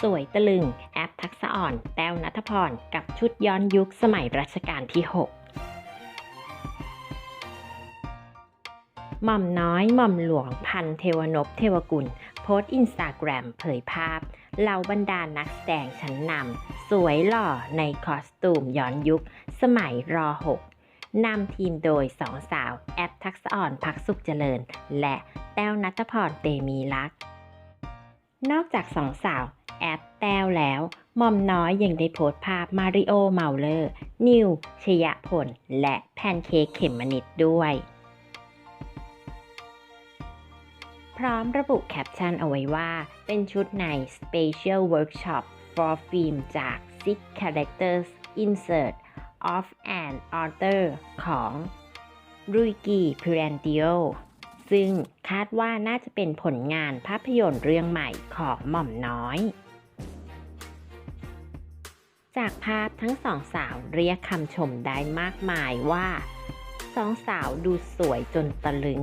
สวยตะลึง แอปทักษะอ่อน แต้วนัทพร กับชุดย้อนยุคสมัยรัชกาลที่ 6หม่อมน้อยหม่อมหลวงพันเทวนพเทวกุล โพสต์อินสตาแกรมเผยภาพเหล่าบรรดานักแสดงชั้นนำสวยหล่อในคอสตูมย้อนยุค สมัยร6นำทีมโดยสองสาว แอปทักษะอ่อนพักสุขเจริญ และแต้วนัทพรเตมีลักษ์นอกจากสองสาว แอปแต้วแล้วหม่อมน้อยยังได้โพสต์ภาพมาริโอเมาเลอร์ นิว ชยพล และแพนเค้กเขมมนิดด้วย พร้อมระบุแคปชั่นเอาไว้ว่า เป็นชุดใน Special Workshop for Film จาก Six Characters Insert of an Author ของรุยกีพิรันดิโอซึ่งคาดว่าน่าจะเป็นผลงานภาพยนตร์เรื่องใหม่ของหม่อมน้อย จากภาพทั้งสองสาวเรียกคำชมได้มากมายว่า สองสาวดูสวยจนตะลึง